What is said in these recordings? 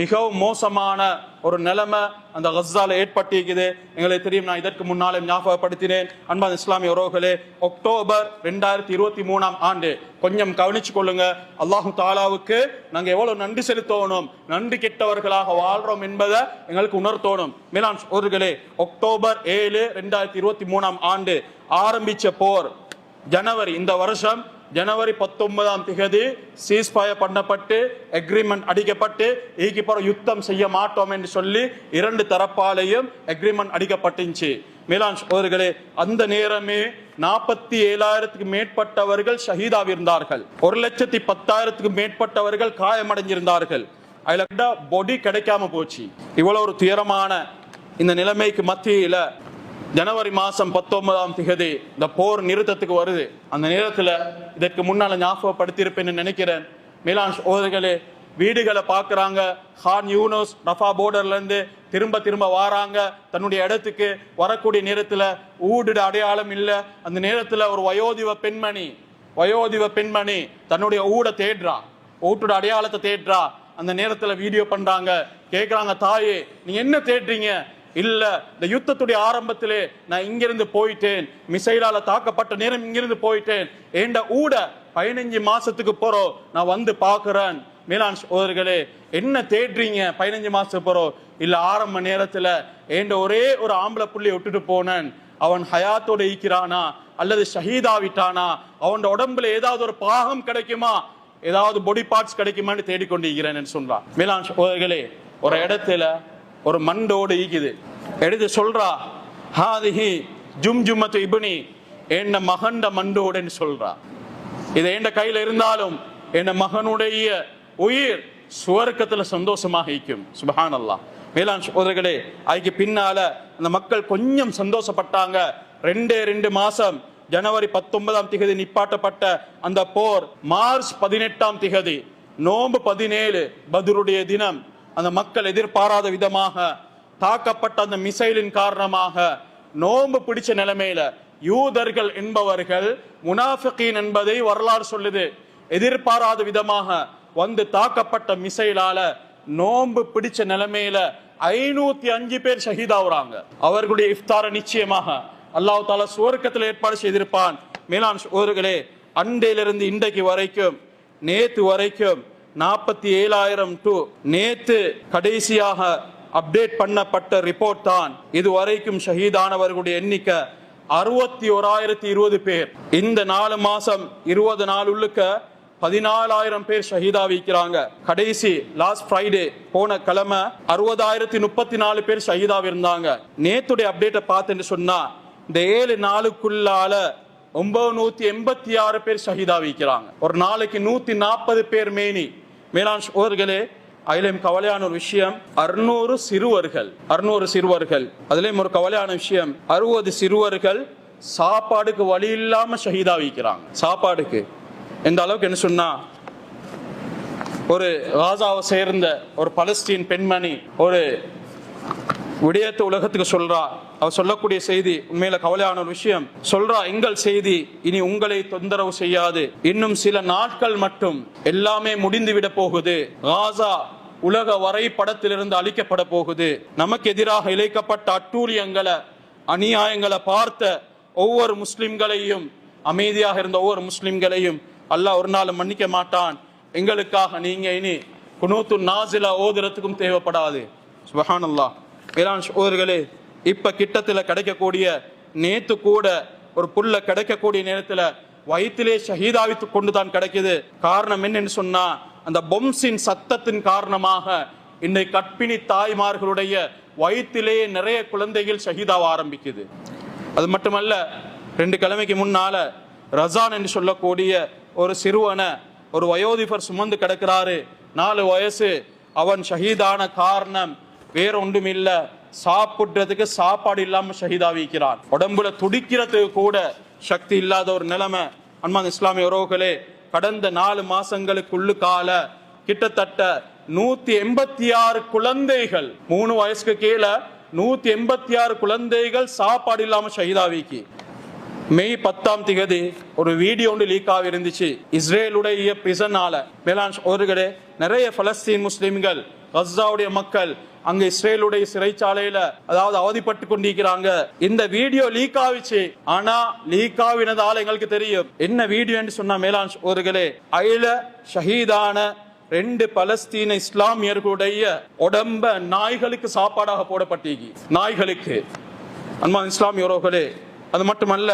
மிகவும் மோசமான ஒரு நிலைமை அந்த கஸ்ஸால ஏற்பட்டிருக்குது. எங்களுக்கு தெரியும் நான் இதற்கு முன்னாலே ஞாபகப்படுத்தினேன். அன்பான இஸ்லாமிய உறவுகளே அக்டோபர் ரெண்டாயிரத்தி இருபத்தி மூணாம் ஆண்டு கொஞ்சம் கவனிச்சு கொள்ளுங்க. அல்லாஹு தாலாவுக்கு நாங்கள் எவ்வளவு நன்றி செலுத்தணும் நன்றி கெட்டவர்களாக வாழ்றோம் என்பதை எங்களுக்கு உணர்த்தோணும். மேலான் சோதர்களே அக்டோபர் ஏழு ரெண்டாயிரத்தி இருபத்தி மூணாம் ஆண்டு ஆரம்பிச்ச போர் ஜனவரி இந்த வருஷம் ஜனவரி பத்தொன்பதாம் திகதி சீஸ்பயர் பண்ணப்பட்டு அக்ரிமெண்ட் அடிக்கப்பட்டு ஈக்கு யுத்தம் செய்ய மாட்டோம் என்று சொல்லி இரண்டு தரப்பாலையும் அக்ரிமெண்ட் அடிக்கப்பட்டுச்சு. மிலான்ஸ் அவர்களே அந்த நேரமே நாற்பத்தி ஏழாயிரத்துக்கு மேற்பட்டவர்கள் ஷஹீதாவிருந்தார்கள். ஒரு லட்சத்தி பத்தாயிரத்துக்கு மேற்பட்டவர்கள் காயமடைஞ்சிருந்தார்கள். அதில் பொடி கிடைக்காம போச்சு. இவ்வளவு ஒரு துயரமான இந்த நிலைமைக்கு மத்தியில் ஜனவரி மாதம் பத்தொன்பதாம் திகதி இந்த போர் நிறுத்தத்துக்கு வருது. அந்த நேரத்தில் இதற்கு முன்னால் ஞாபகப்படுத்தியிருப்பேன்னு நினைக்கிறேன். மிலான் சோதர்களே வீடுகளை பார்க்குறாங்க. ஹான் யூனோஸ் ரஃபா போர்டர்லேருந்து திரும்ப திரும்ப வாராங்க. தன்னுடைய இடத்துக்கு வரக்கூடிய நேரத்தில் ஊடுட அடையாளம் இல்லை. அந்த நேரத்தில் ஒரு வயோதிவ பெண்மணி வயோதிவ பெண்மணி தன்னுடைய ஊட தேடுறா. ஊட்டோட அடையாளத்தை தேடுறா. அந்த நேரத்தில் வீடியோ பண்ணுறாங்க கேட்குறாங்க தாயே நீ என்ன தேடுறீங்க? இல்ல இந்த யுத்தத்துடைய ஆரம்பத்திலே நான் இங்கிருந்து போயிட்டேன். மிசைலால தாக்கப்பட்ட நேரம் இங்கிருந்து போயிட்டேன். ஏண்ட ஊட பதினஞ்சு மாசத்துக்கு போறோம் நான் வந்து பாக்குறேன் மேலான் சோதர்களே என்ன தேடுறீங்க பதினஞ்சு மாசத்துக்கு போறோம் இல்ல ஆரம்ப நேரத்துல ஏண்ட ஒரே ஒரு ஆம்பளை புள்ளி விட்டுட்டு போனேன். அவன் ஹயாத்தோட ஈக்கிறானா அல்லது ஷஹீதாவிட்டானா? அவன் உடம்புல ஏதாவது ஒரு பாகம் கிடைக்குமா? ஏதாவது பொடி பார்ட்ஸ் கிடைக்குமான்னு தேடிக்கொண்டிருக்கிறேன் சொல்றான் மேலான் சோதர்களே ஒரு இடத்துல ஒரு மண்டோடு ஈக்குது. எடுத்து சொல்றா ஹாதிஹி ஜும் ஜும்மத்து இபுனி என்ன மகண்ட மண்டோடுன்னு சொல்றா. இது என் கையில இருந்தாலும் என் மகனுடைய உயிர் சுவர்க்கத்துல சந்தோஷமாக ஈக்கும் சுபஹான் அல்லா மேலான் சோதர்களே அதுக்கு பின்னால அந்த மக்கள் கொஞ்சம் சந்தோஷப்பட்டாங்க. ரெண்டே ரெண்டு மாசம் ஜனவரி பத்தொன்பதாம் திகதி நிப்பாட்டப்பட்ட அந்த போர் மார்ச் பதினெட்டாம் திகதி நோன்பு பதினேழு பதுருடைய தினம். அந்த மக்கள் எதிர்பாராத விதமாக தாக்கப்பட்ட அந்த மிசைலின் காரணமாக நோன்பு பிடிச்ச நிலைமையில யூதர்கள் என்பவர்கள் முனாஃபிகீன் என்பதை வரலாறு சொல்லுது. எதிர்பாராத விதமாக வந்து தாக்கப்பட்ட மிசைலால நோன்பு பிடிச்ச நிலைமையில ஐநூத்தி அஞ்சு பேர் ஷஹீதாவுறாங்க. அவர்களுடைய இஃப்தார நிச்சயமாக அல்லாஹ் தாலா சுவர்க்கத்தில் ஏற்பாடு செய்திருப்பான். மேலான் சோதர்களே அண்டையிலிருந்து இன்றைக்கு வரைக்கும் நேத்து வரைக்கும் நாற்பத்தி ஏழாயிரம் டு நேத்து கடைசியாக அப்டேட் பண்ணப்பட்ட ரிப்போர்ட் தான். இது வரைக்கும் ஷஹீதானவர்களுடைய எண்ணிக்கை அறுபத்தி ஓராயிரத்தி இருபது பேர். இந்த நாலு மாசம் இருபது நாள் உள்ளுக்க பதினாலாயிரம் பேர் ஷஹீதா வைக்கிறாங்க. கடைசி லாஸ்ட் ஃப்ரைடே போன கிழமை அறுபதாயிரத்தி முப்பத்தி நாலு பேர் ஷஹீதா இருந்தாங்க. நேத்துடைய அப்டேட்டை பார்த்துன்னு சொன்னா இந்த ஏழு நாளுக்குள்ளால ஒன்பது நூத்தி எண்பத்தி ஆறு பேர் ஷஹீதா வைக்கிறாங்க. ஒரு நாளைக்கு நூத்தி நாற்பது பேர் மேனி. மேலாண் சோதர்களே அதிலும் கவலையான ஒரு விஷயம் அறுநூறு சிறுவர்கள் அறுநூறு சிறுவர்கள் அதுலயும் ஒரு கவலையான விஷயம் அறுபது சிறுவர்கள் சாப்பாடுக்கு வழி இல்லாம ஷஹீதா வைக்கிறாங்க சாப்பாடுக்கு. எந்த அளவுக்கு என்ன சொன்னா ஒரு காசாவை சேர்ந்த ஒரு பலஸ்தீன் பெண்மணி ஒரு விடயத்தை உலகத்துக்கு சொல்றா அவர் சொல்லக்கூடிய செய்தி உண்மையில கவலையான ஒரு விஷயம். சொல்றா எங்கள் செய்தி இனி உங்களை தொந்தரவு செய்யாது. இன்னும் சில நாட்கள் மட்டும் எல்லாமே முடிந்து விட போகுது. காசா உலக வரைபடத்திலிருந்து அழிக்கப்பட போகுது. நமக்கு எதிராக இழைக்கப்பட்ட அட்டூழியங்களை அநியாயங்களை பார்த்த ஒவ்வொரு முஸ்லிம்களையும் அமைதியாக இருந்த ஒவ்வொரு முஸ்லிம்களையும் அல்லாஹ் ஒரு நாள் மன்னிக்க மாட்டான். எங்களுக்காக நீங்க இனி குனூத்து நாசிலா ஓதுறதுக்கும் தேவைப்படாது. சுபஹானல்லாஹ். அல்லாஹ் சோதர்களே இப்ப கிட்டத்துல கிடைக்கக்கூடிய நேத்து கூட ஒரு புல்ல கிடைக்கக்கூடிய நேரத்துல வயிற்றிலே ஷஹீதாவித்து கொண்டு தான் கிடைக்குது. காரணம் என்னன்னு சொன்னா அந்த பொம்சின் சத்தத்தின் காரணமாக இன்னைக்கு கற்பிணி தாய்மார்களுடைய வயிற்றிலேயே நிறைய குழந்தைகள் ஷஹீதாவ ஆரம்பிக்குது. அது மட்டுமல்ல ரெண்டு கிழமைக்கு முன்னால ரசான் என்று சொல்லக்கூடிய ஒரு சிறுவனை ஒரு வயோதிபர் சுமந்து கிடக்கிறாரு. நாலு வயசு அவன் ஷஹீதான காரணம். வேற ஒன்றும் இல்லை சாப்பிடுறதுக்கு சாப்பாடு இல்லாம ஷஹீதாவிக்கிறான் உடம்புல துடிக்கிறதுக்கு கூட சக்தி இல்லாத ஒரு நிலைமை. அன்மான் இஸ்லாமிய உறவுகளே கடந்த நாலு மாசங்களுக்குள்ளு கால கிட்டத்தட்ட நூத்தி எண்பத்தி ஆறு குழந்தைகள் மூணு வயசுக்கு கீழே நூத்தி எண்பத்தி ஆறு குழந்தைகள் சாப்பாடு இல்லாம ஷஹீதாவிக்கு மே பத்தாம் திகதி ஒரு வீடியோ ஒன்று லீக் ஆகி இருந்துச்சு. இஸ்ரேலுடைய பிசனால மேலான் ஒருகடே நிறைய பலஸ்தீன் முஸ்லிம்கள் கஸ்ஸாவுடைய மக்கள் அங்கு இஸ்ரேலுடைய சிறைச்சாலையில அதாவது அவதிப்பட்டு கொண்டிருக்கிறாங்க. இந்த வீடியோ லீக் ஆவிச்சு ஆனா லீக் ஆவினதால எங்களுக்கு தெரியும். என்ன வீடியோன்னு சொன்னா மேலாண் ஒருகளே அயல ஷஹீதான ரெண்டு பலஸ்தீன இஸ்லாமியர்களுடைய உடம்ப நாய்களுக்கு சாப்பாடாக போடப்பட்டீங்க. நாய்களுக்கு. அன்மா இஸ்லாமிய உறவுகளே அது மட்டுமல்ல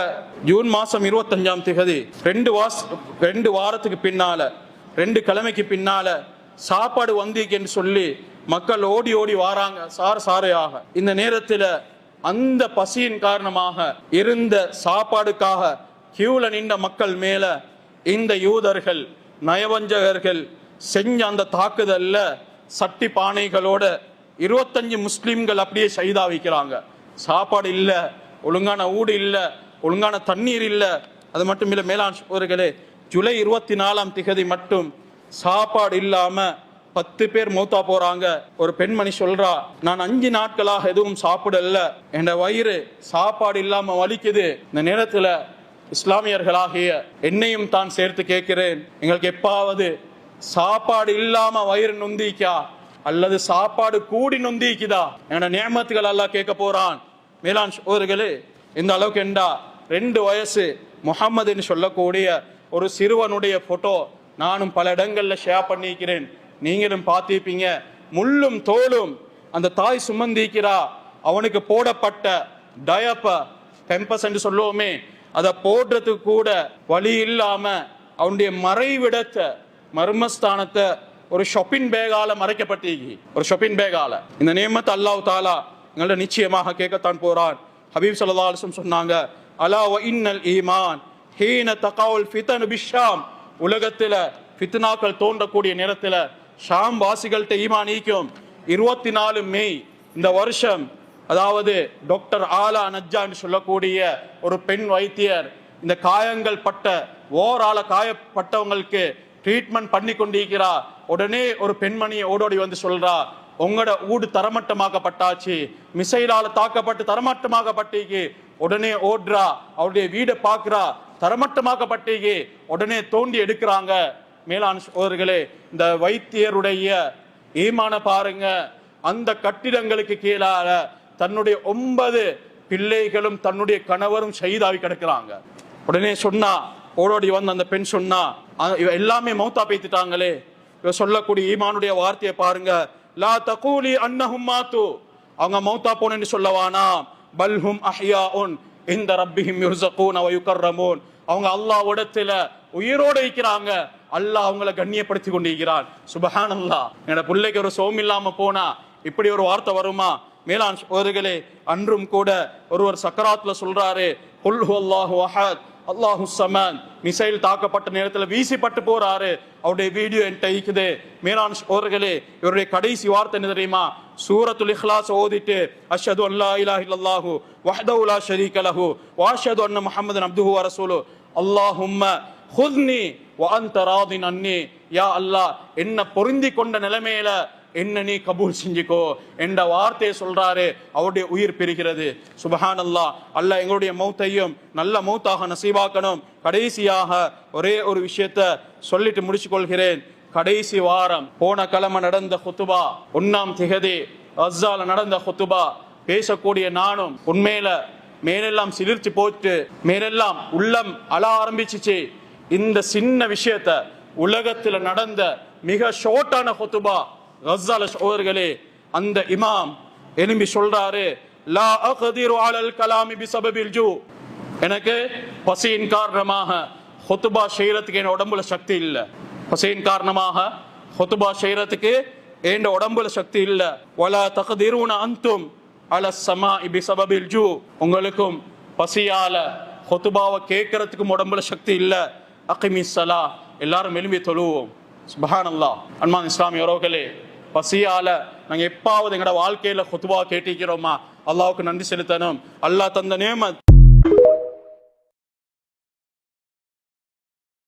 ஜூன் மாசம் இருபத்தஞ்சாம் திகதி ரெண்டு வாஸ் ரெண்டு வாரத்துக்கு பின்னால ரெண்டு கிழமைக்கு பின்னால சாப்பாடு வந்திருக்குன்னு சொல்லி மக்கள் ஓடி ஓடி வாராங்க சார சாரையாக இந்த நேரத்தில் அந்த பசியின் காரணமாக இருந்த சாப்பாடுக்காக கியூல நின்ற மக்கள் மேல இந்த யூதர்கள் நயவஞ்சகர்கள் செஞ்ச அந்த தாக்குதல்ல சட்டி பானைகளோட இருபத்தஞ்சு முஸ்லீம்கள் அப்படியே சைதா வைக்கிறாங்க சாப்பாடு இல்ல ஒழுங்கான ஊடு இல்ல ஒழுங்கான தண்ணீர் இல்ல. அது மட்டும் இல்லை மேலாண் சோர்களே ஜூலை இருபத்தி நாலாம் திகதி மட்டும் சாப்பாடு இல்லாமல் பத்து பேர் மூத்தா போறாங்க. ஒரு பெண்மணி சொல்றா நான் அஞ்சு நாட்களாக எதுவும் சாப்பிடல. என் வயிறு சாப்பாடு இல்லாம வலிக்குது. இந்த நேரத்துல இஸ்லாமியர்களாகிய என்னையும் தான் சேர்த்து கேட்கிறேன். எங்களுக்கு எப்பாவது சாப்பாடு இல்லாம வயிறு நொந்திக்கா அல்லது சாப்பாடு கூடி நொந்திக்குதா என்னோட நியமத்துகள் எல்லாம் கேட்க போறான். மேலாண் சோதர்களே இந்த அளவுக்கு என்றா ரெண்டு வயசு முகம்மதுன்னு சொல்லக்கூடிய ஒரு சிறுவனுடைய போட்டோ நானும் பல இடங்கள்ல ஷேர் பண்ணிக்கிறேன் நீங்களும் பார்த்திருப்பீங்க. முள்ளும் தோலும் அந்த தாய் சுமந்திக்கிறா அவனுக்கு போடப்பட்ட டயப்ப பெம்பஸ் என்று சொல்லுவோமே அதை போடுறதுக்கு கூட வழி இல்லாம அவனுடைய மறைவிடத்தை மர்மஸ்தானத்தை ஒரு ஷொப்பின் பேகால மறைக்கப்பட்டீங்க ஒரு ஷொப்பின் பேகால இந்த நியமத்தை அல்லாஹ் தாலா எங்கள்ட்ட நிச்சயமாக கேட்கத்தான் போறான். ஹபீப் சல்லா அலிசம் சொன்னாங்க அலா வ இன்னல் ஈமான் ஹீன தகாவுல் ஃபிதனு பிஷாம். உலகத்தில் ஃபித்னாக்கள் தோன்றக்கூடிய நேரத்தில் ஷாம் வாசிகள்கிட்ட ஈமான் ஈக்கும் இருபத்தி நாலு மே இந்த வருஷம் அதாவது டாக்டர் ஆலா நஜ்ஜான்னு சொல்லக்கூடிய ஒரு பெண் வைத்தியர் இந்த காயங்கள் பட்ட ஓரால காயப்பட்டவங்களுக்கு ட்ரீட்மெண்ட் பண்ணி கொண்டிருக்கிறா. உடனே ஒரு பெண்மணியை ஓடோடி வந்து சொல்றா உங்களோட ஊடு தரமட்டமாக்கப்பட்டாச்சு. மிசைலால தாக்கப்பட்டு தரமட்டமாக்கப்பட்டீங்க. உடனே ஓடுறா அவருடைய வீடை பார்க்கிறா தரமட்டமாக்கப்பட்டீங்க. உடனே தோண்டி எடுக்கிறாங்க. மேலாண் சோதர்களே இந்த வைத்தியருடைய ஈமான பாருங்க. அந்த கட்டிடங்களுக்கு கீழால தன்னுடைய ஒன்பது பிள்ளைகளும் தன்னுடைய கணவரும் ஷஹீதாவி கிடக்கிறாங்க. உடனே சொன்னா ஓடோடி வந்து அந்த பெண் சொன்னா இவ எல்லாமே மௌத்தா பேத்துட்டாங்களே. இவ சொல்லக்கூடிய ஈமானுடைய வார்த்தையை பாருங்க. லா தகூலி அன்னஹும் மாத்து. அவங்க மௌத்தா போனேன்னு சொல்லவானா பல்ஹும் அஹ்யாஉன் இந்த ரப்பிஹிம் யுர்சகூன் அவ யுகர்ரமூன். அவங்க அல்லாஹ்விடத்துல உயிரோடு இருக்கிறாங்க. அல்லாஹ் அவங்கள கண்ணியப்படுத்தி கொண்டிருக்கிறான். அல்லா என்னோட பிள்ளைக்கு ஒரு சோம் இல்லாம போனா இப்படி ஒரு வார்த்தை வருமா? மேலான் சோதர்களே அன்றும் கூட ஒருவர் சக்கராத்துல சொல்றாரு குல் ஹுவல்லாஹு அஹத் அல்லாஹு சமன். மிசைல் தாக்கப்பட்ட நேரத்தில் வீசிப்பட்டு போறாரு. அவருடைய வீடியோ என்கிட்ட இருக்குது. மேலான் சோதர்களே இவருடைய கடைசி வார்த்தை என்ன தெரியுமா? சூரத்துல் இஹ்லாஸ் ஓதிட்டு அஷது அல்லா இலாஹ இல்லல்லாஹு வஹதவுலா ஷரீக் அலஹு வாஷது அண்ண அஷ்ஹது அப்துஹு வ அல்லாஹும்ம ஹுஸ்னி வ ராதின் அன்னி. யா அல்லாஹ் என்ன பொருந்தி கொண்ட நிலைமையில என்ன நீ கபூல் செஞ்சுக்கோ என்ற வார்த்தையை சொல்றாரு. அவருடைய உயிர் பெறுகிறது சுபஹான் அல்லாஹ் அல்லாஹ் எங்களுடைய மௌத்தையும் நல்ல மௌத்தாக நசீவாக்கணும் கடைசியாக ஒரே ஒரு விஷயத்த சொல்லிட்டு முடிச்சு கொள்கிறேன் கடைசி வாரம் போன கிழமை நடந்த ஹுத்துபா ஒன்னாம் திகதி அஸ்ஸால நடந்த ஹுத்துபா பேசக்கூடிய நானும் உண்மையில மேலெல்லாம் சிலிர்ச்சி போட்டு மேலெல்லாம் உள்ளம் அழ ஆரம்பிச்சிச்சு. இந்த சின்ன விஷயத்த உலகத்துல நடந்த மிக ஷார்ட்டான ஹொத்துபா கஸ்ஸால சோதர்களே அந்த இமாம் எலும்பி சொல்றாரு லா அகதிரு அலல் கலாமி பிசபபில் ஜூ எனக்கு பசியின் காரணமாக ஹொத்துபா செய்யறதுக்கு என் உடம்புல சக்தி இல்லை. பசியின் காரணமாக ஹொத்துபா செய்யறதுக்கு என் உடம்புல சக்தி இல்லை. வலா தகதிருன அந்தும் அல சமா இபி சபபில் ஜூ. உங்களுக்கும் பசியால ஹொத்துபாவை கேட்கறதுக்கும் உடம்புல சக்தி இல்லை. அக்கிமி சலா எல்லாரும் எலும்பி தொழுவோம். சுபஹானல்லாஹ் அன்மான் இஸ்லாமிய உறவுகளே பசியால நாங்கள் எப்பாவது எங்களோட வாழ்க்கையில ஹுத்துபா கேட்டிருக்கிறோமா? அல்லாவுக்கு நன்றி செலுத்தணும். அல்லாஹ் தந்த நேமத்.